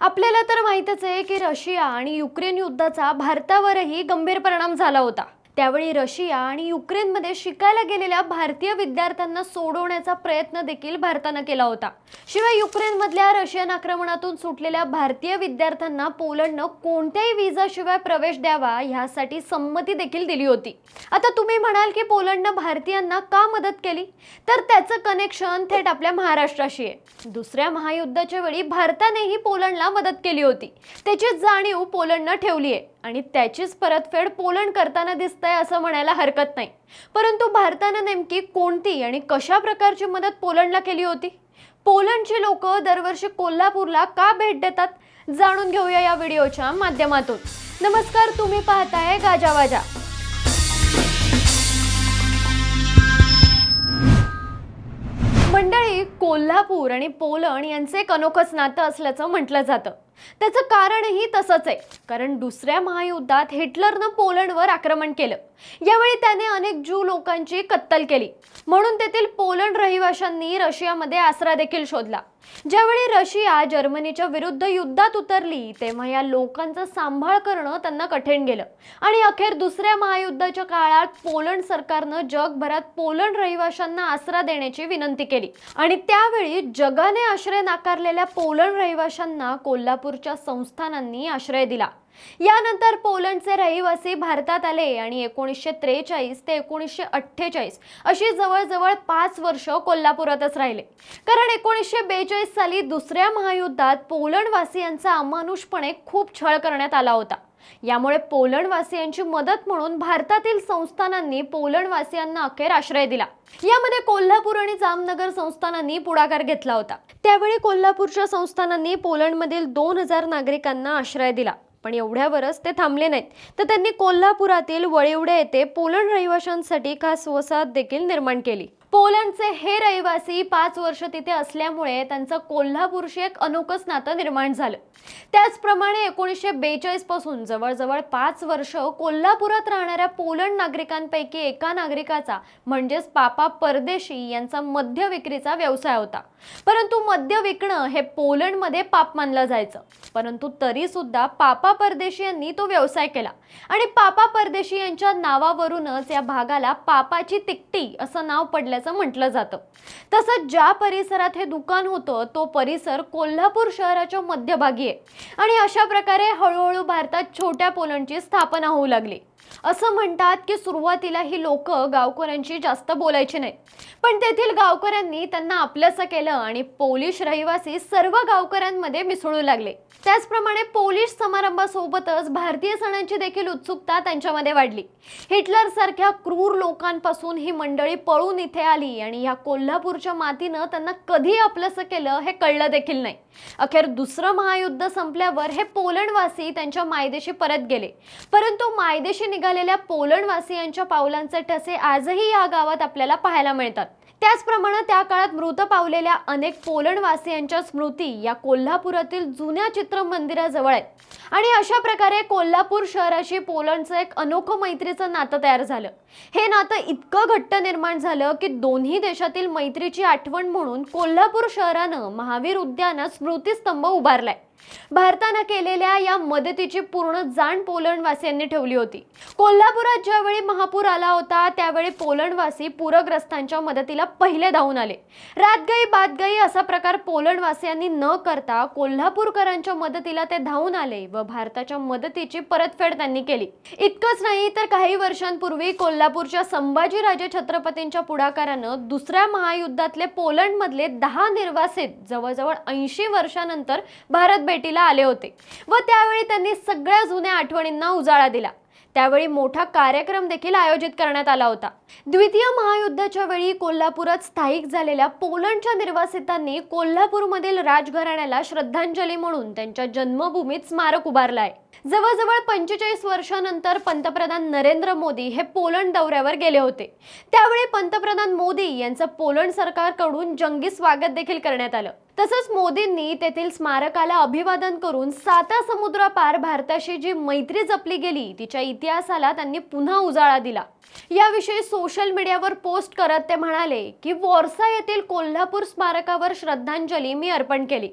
आपल्याला तर माहीतच आहे की रशिया आणि युक्रेन युद्धाचा भारतावरही गंभीर परिणाम झाला होता. त्यावेळी रशिया आणि युक्रेनमध्ये शिकायला गेलेल्या भारतीय विद्यार्थ्यांना सोडवण्याचा प्रयत्न देखील भारतानं केला होता. शिवाय युक्रेनमधल्या रशियन आक्रमणातून सुटलेल्या भारतीय विद्यार्थ्यांना पोलंडनं कोणत्याही विजाशिवाय प्रवेश द्यावा ह्यासाठी संमती देखील दिली होती. आता तुम्ही म्हणाल की पोलंडनं भारतीयांना का मदत केली? तर त्याचं कनेक्शन थेट आपल्या महाराष्ट्राशी आहे. दुसऱ्या महायुद्धाच्या वेळी भारतानेही पोलंडला मदत केली होती. त्याची जाणीव पोलंडनं ठेवली आहे आणि त्याचीच परतफेड पोलंड करताना आहे असं म्हणायला हरकत नाही. परंतु भारतानं नेमकी कोणती आणि कशा प्रकारची मदत पोलंडला केली होती? पोलंडची लोक दरवर्षी कोल्हापूरला का भेट देतात? जाणून घेऊया या व्हिडिओच्या माध्यमातून. नमस्कार तुम्ही पाहताय गाजावाजा मंडळी कोल्हापूर आणि पोलंड यांचे एक अनोखंच नातं असल्याचं म्हटलं जातं. त्याचं कारणही तसंच आहे. कारण दुसऱ्या महायुद्धात हिटलरनं पोलंडवर आक्रमण केलं. यावेळी त्याने अनेक ज्यू लोकांची कत्तल केली. म्हणून तेथील पोलंड रहिवाशांनी रशियामध्ये आसरा देखील शोधला. ज्यावेळी रशिया जर्मनीच्या विरुद्ध युद्धात उतरली तेव्हा या लोकांचा सांभाळ करणं त्यांना कठीण गेलं. आणि अखेर दुसऱ्या महायुद्धाच्या काळात पोलंड सरकारनं जगभरात पोलंड रहिवाशांना आसरा देण्याची विनंती केली. आणि त्यावेळी जगाने आश्रय नाकारलेल्या पोलंड रहिवाशांना कोल्हापूरच्या संस्थानांनी आश्रय दिला. यानंतर पोलंडचे रहिवासी भारतात आले आणि एकोणीसशे त्रेचाळीस ते एकोणीसशे अठ्ठेचाळीस अशी जवळजवळ पाच वर्ष कोल्हापुरातच राहिले. कारण एकोणीसशे बेचाळीस साली दुसऱ्या महायुद्धात पोलंडवासियांचा अमानुषपणे खूप छळ करण्यात आला होता. यामुळे पोलंडवासियांची मदत म्हणून भारतातील संस्थानांनी पोलंडवासियांना अखेर आश्रय दिला. यामध्ये कोल्हापूर आणि जामनगर संस्थानांनी पुढाकार घेतला होता. त्यावेळी कोल्हापूरच्या संस्थानांनी पोलंडमधील दोन हजार नागरिकांना आश्रय दिला. पण एवढ्यावरच ते थांबले नाहीत. तर त्यांनी कोल्हापुरातील वळिवडे येथे पोलंड रहिवाशांसाठी खास वसाहत देखील निर्माण केली. पोलंडचे हे रहिवासी पाच वर्ष तिथे असल्यामुळे त्यांचं कोल्हापूरशी एक अनोखंच नातं निर्माण झालं. त्याचप्रमाणे एकोणीसशे बेचाळीसपासून जवळजवळ पाच वर्ष कोल्हापुरात राहणाऱ्या पोलंड नागरिकांपैकी एका नागरिकाचा म्हणजेच पापा परदेशी यांचा मद्य विक्रीचा व्यवसाय होता. परंतु मद्य विकणं हे पोलंडमध्ये पाप मानलं जायचं. परंतु तरी सुद्धा पापा परदेशी यांनी तो व्यवसाय केला. आणि पापा परदेशी यांच्या नावावरूनच या भागाला पापाची तिकटी असं नाव पडल्याचं म्हटलं जातं. तसंच ज्या परिसरात हे दुकान होतं तो परिसर कोल्हापूर शहराच्या मध्यभागी आहे. आणि अशा प्रकारे हळूहळू भारतात छोट्या पोलंडची स्थापना होऊ लागली. असं म्हणतात की सुरुवातीला ही लोक गावकऱ्यांशी जास्त बोलायची नाही. पण तेथील गावकऱ्यांनी त्यांना आपलंसं केलं आणि पोलिश रहिवासी सर्व गावकऱ्यांमध्ये मिसळू लागले. त्याचप्रमाणे पोलिश समारंभासोबतच भारतीय सणांची देखील उत्सुकता त्यांच्यामध्ये वाढली. हिटलर सारख्या क्रूर लोकांपासून ही मंडळी पळून इथे आली आणि या कोल्हापूरच्या मातीनं त्यांना कधी आपलंसं केलं हे कळलं देखील नाही. अखेर दुसरं महायुद्ध संपल्यावर हे पोलंडवासी त्यांच्या मायदेशी परत गेले. परंतु मायदेशी निघालेल्या पोलंडवासियांच्या पावलांचे ठसे आजही या गावात आपल्याला पाहायला मिळतात. त्याचप्रमाणे त्या काळात मृत पावलेल्या अनेक पोलंडवासियांच्या स्मृती या कोल्हापुरातील जुन्या चित्र मंदिराजवळ आहेत. आणि अशा प्रकारे कोल्हापूर शहराशी पोलंडचं एक अनोखं मैत्रीचं नातं तयार झालं. हे नातं इतकं घट्ट निर्माण झालं की दोन्ही देशातील मैत्रीची आठवण म्हणून कोल्हापूर शहरानं महावीर उद्यानात स्मृतीस्तंभ उभारलाय. भारतानं केलेल्या या मदतीची पूर्ण जाण पोलंडवासियांनी ठेवली होती. कोल्हापुरात ज्यावेळी महापूर आला होता त्यावेळी पोलंडवासी पूरग्रस्तांच्या मदतीला पहिले धावून आले. रातगई बातगई असा प्रकार पोलंडवासियांनी न करता कोल्हापूरकरांच्या मदतीला ते धावून आले व भारताच्या मदतीची परतफेड त्यांनी केली. इतकंच नाही तर काही वर्षांपूर्वी कोल्हापूरच्या संभाजीराजे छत्रपतींच्या पुढाकारानं दुसऱ्या महायुद्धातले पोलंडमधले दहा निर्वासित जवळजवळ ऐंशी वर्षानंतर भारत भेटीला आले होते व त्यावेळी त्यांनी सगळ्या जुन्या आठवणींना उजाळा दिला. त्यावेळी मोठा कार्यक्रम देखील आयोजित करण्यात आला होता. द्वितीय महायुद्धाच्या वेळी कोल्हापुरात स्थायिक झालेल्या पोलंडच्या निर्वासितांनी कोल्हापूरमधील राजघराण्याला श्रद्धांजली म्हणून त्यांच्या जन्मभूमीत स्मारक उभारलं आहे. जवळजवळ पंचेचाळीस वर्षानंतर पंतप्रधान नरेंद्र मोदी हे पोलंड दौऱ्यावर गेले होते. त्यावेळी पंतप्रधान मोदी यांचं पोलंड सरकारकडून जंगी स्वागत देखील करण्यात आलं. तसंच मोदींनी तेथील स्मारकाला अभिवादन करून साता समुद्रापार भारताशी जी मैत्री जपली गेली तिच्या इतिहासाला त्यांनी पुन्हा उजाळा दिला. याविषयी सोशल मीडियावर पोस्ट करत ते म्हणाले की वॉर्सा येथील कोल्हापूर स्मारकावर श्रद्धांजली मी अर्पण केली.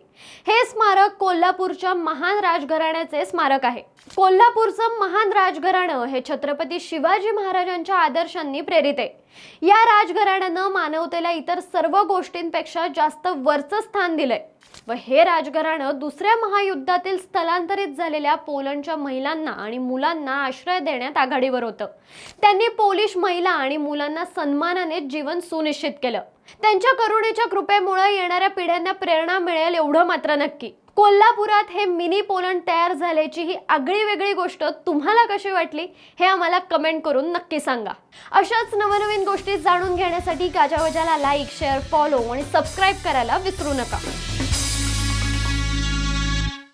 हे स्मारक कोल्हापूरच्या महान राजघराण्याचे स्मारक आहे. आहे. कोल्हापूरचं महान राजघराणं हे छत्रपती शिवाजी महाराजांच्या आदर्शांनी प्रेरित आहे. या राजघराण्यानं मानवतेला इतर सर्व गोष्टींपेक्षा जास्त वरचं स्थान दिलंय. व हे राजघराणं दुसऱ्या महायुद्धातील स्थलांतरित झालेल्या पोलंडच्या महिलांना आणि मुलांना आश्रय देण्यात आघाडीवर होतं. त्यांनी पोलिश महिला आणि मुलांना सन्मानाने जीवन सुनिश्चित केलं. त्यांच्या करुणेच्या कृपेमुळे येणाऱ्या पिढ्यांना प्रेरणा मिळेल एवढं मात्र नक्की. कोल्हापुरात हे मिनी पोलंड तयार झाल्याची ही आगळी वेगळी गोष्ट तुम्हाला कशी वाटली हे आम्हाला कमेंट करून नक्की सांगा. अशाच नवनवीन गोष्टी जाणून घेण्यासाठी काजावजाला लाईक शेअर फॉलो आणि सबस्क्राईब करायला विसरू नका.